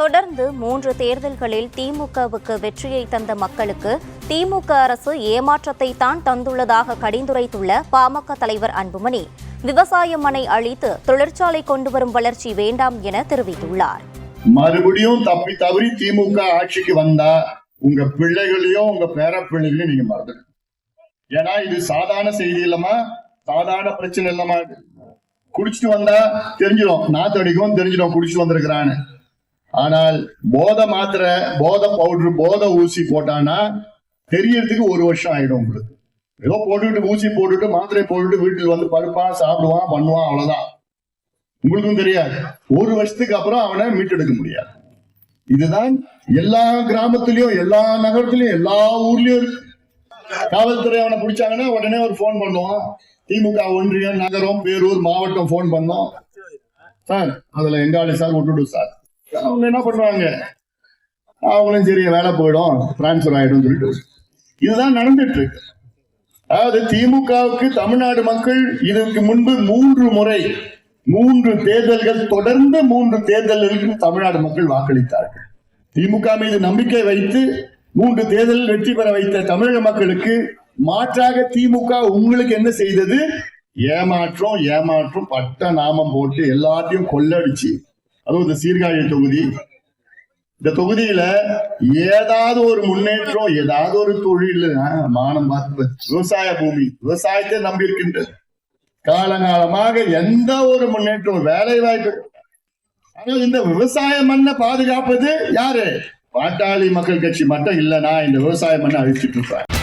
தொடர்ந்து மூன்று தேர்தல்களில் திமுகவுக்கு வெற்றியை தந்த மக்களுக்கு திமுக அரசு ஏமாற்றத்தை தான் தந்துள்ளதாக கடிந்துரைத்துள்ள பாமக தலைவர் அன்புமணி. விவசாய மனை அழித்து தொழிற்சாலை கொண்டு வரும் வளர்ச்சி வேண்டாம் என தெரிவித்துள்ளார். மறுபடியும் தப்பி தவறி திமுக ஆட்சிக்கு வந்தா உங்க பிள்ளைகளையும் உங்க பேரப்பிள்ளைகளையும் நீங்க மறந்து ஏன்னா இது சாதாரண செய்தி இல்லமா சாதாரண பிரச்சனை இல்லமா குடிச்சிட்டு வந்தா தெரிஞ்சிடும். நாத்து அடிக்கும் தெரிஞ்சிடும். குடிச்சிட்டு வந்திருக்கிறான்னு. ஆனால் போதை மாத்திரை போதை பவுடர் போதை ஊசி போட்டான்னா தெரியறதுக்கு ஒரு வருஷம் ஆயிடும் உங்களுக்கு. ஏதோ போட்டுக்கிட்டு ஊசி போட்டுட்டு மாத்திரை போட்டுட்டு வீட்டில் வந்து படுப்பான் சாப்பிடுவான் பண்ணுவான் அவ்வளவுதான். உங்களுக்கும் தெரியாது. ஒரு வருஷத்துக்கு அப்புறம் அவனை மீட்டெடுக்க முடியாது. இதுதான் எல்லா கிராமத்திலயும் எல்லா நகரத்திலயும் எல்லா ஊர்லயும் இருக்கு. காவல்துறை அவனை பிடிச்சாங்கன்னா உடனே ஒரு ஃபோன் பண்ணுவான். திமுக ஒன்றியம் நகரம் பேரூர் மாவட்டம் ஃபோன் பண்ணோம். சார் அதுல எங்காளி சார் விட்டுடும் சார். அவங்க என்ன பண்ணுவாங்க அவங்களும் சரி வேலை போயிடும் டிரான்ஸ்ஃபர் ஆகிடும் சொல்லிட்டு. இதுதான் நடந்துட்டு இருக்கு. அதாவது திமுகவுக்கு தமிழ்நாடு மக்கள் இதற்கு முன்பு மூன்று முறை மூன்று தேர்தல்கள் தொடர்ந்து மூன்று தேர்தல்களுக்கு தமிழ்நாடு மக்கள் வாக்களித்தார்கள். திமுக மீது நம்பிக்கை வைத்து மூன்று தேர்தலில் வெற்றி பெற வைத்த தமிழக மக்களுக்கு மாற்றாக திமுக உங்களுக்கு என்ன செய்தது? ஏமாற்றம் ஏமாற்றம் பட்ட நாமம் போட்டு எல்லாத்தையும் கொள்ளடிச்சு. அதுவும் இந்த சீர்காழி தொகுதி. இந்த தொகுதியில ஏதாவது ஒரு முன்னேற்றம் ஏதாவது ஒரு தொழில் மானம் பார்த்து விவசாய பூமி விவசாயத்தை நம்பி இருக்கின்றது. காலங்காலமாக எந்த ஒரு முன்னேற்றம் வேலை வாய்ப்பு. ஆனால் இந்த விவசாய மண்ணை பாதுகாப்பது யாரு? பாட்டாளி மக்கள் கட்சி மட்டும் இல்லைனா இந்த விவசாய மண்ணை அழிச்சிட்டு இருப்பாங்க.